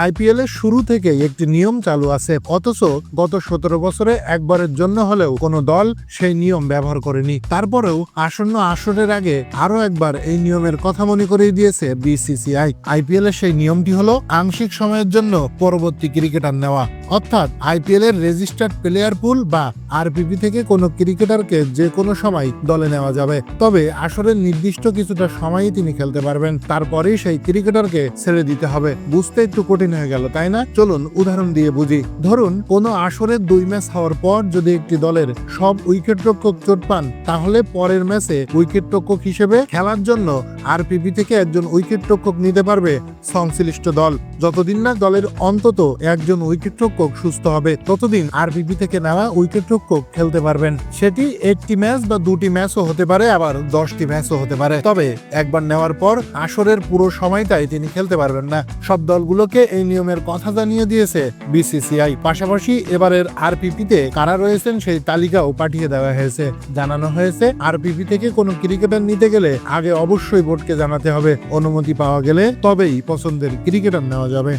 IPL এর শুরু থেকে একটি নিয়ম চালু আছে। অথচ গত সতেরো বছরে একবারের জন্য হলেও কোনো দল সেই নিয়ম ব্যবহার করেনি। তারপরেও আসন্ন আসরের আগে আরও একবার এই নিয়মের কথা মনে করিয়ে দিয়েছে বিসিসিআই। আইপিএল এর সেই নিয়মটি হলো আংশিক সময়ের জন্য পরবর্তী ক্রিকেটার নেওয়া। অর্থাৎ আইপিএল এর রেজিস্টার্ড প্লেয়ার পুল বা আরপিপি থেকে কোনো ক্রিকেটারকে যে কোনো সময় দলে নেওয়া যাবে। তবে আসরের নির্দিষ্ট কিছুটা সময়ই তিনি খেলতে পারবেন। তারপরেই সেই ক্রিকেটারকে ছেড়ে দিতে হবে। বুঝতে একটু হয়ে গেল, তাই না? চলুন, উদাহরণ দিয়ে বুঝি। ধরুন, কোনো আসরের দুই ম্যাচ হওয়ার পর যদি একটি দলের সব উইকেট রক্ষক চোট পান, তাহলে পরের ম্যাচে উইকেট রক্ষক হিসেবে খেলার জন্য আরপিপি থেকে একজন উইকেট রক্ষক নিতে পারবে সংশ্লিষ্ট দল। যতদিন না দলের অন্তত একজন উইকেট রক্ষক সুস্থ হবে, ততদিন আরপিপি থেকে নেওয়া উইকেট রক্ষক খেলতে পারবেন। সেটি একটি ম্যাচ বা দুটি ম্যাচও হতে পারে, আবার দশটি ম্যাচও হতে পারে। তবে একবার নেওয়ার পর আসরের পুরো সময়টাই তিনি খেলতে পারবেন না। সব দলগুলোকে এই নিয়মের কথা জানিয়ে দিয়েছে বিসিসিআই। পাশাপাশি এবারের আরপিপিতে কারা রয়েছেন সেই তালিকাও পাঠিয়ে দেওয়া হয়েছে। জানানো হয়েছে, আরপিপি থেকে কোনো ক্রিকেটার নিতে গেলে আগে অবশ্যই বোর্ডকে জানাতে হবে। অনুমতি পাওয়া গেলে তবেই পছন্দের ক্রিকেটার নেওয়া যাবে।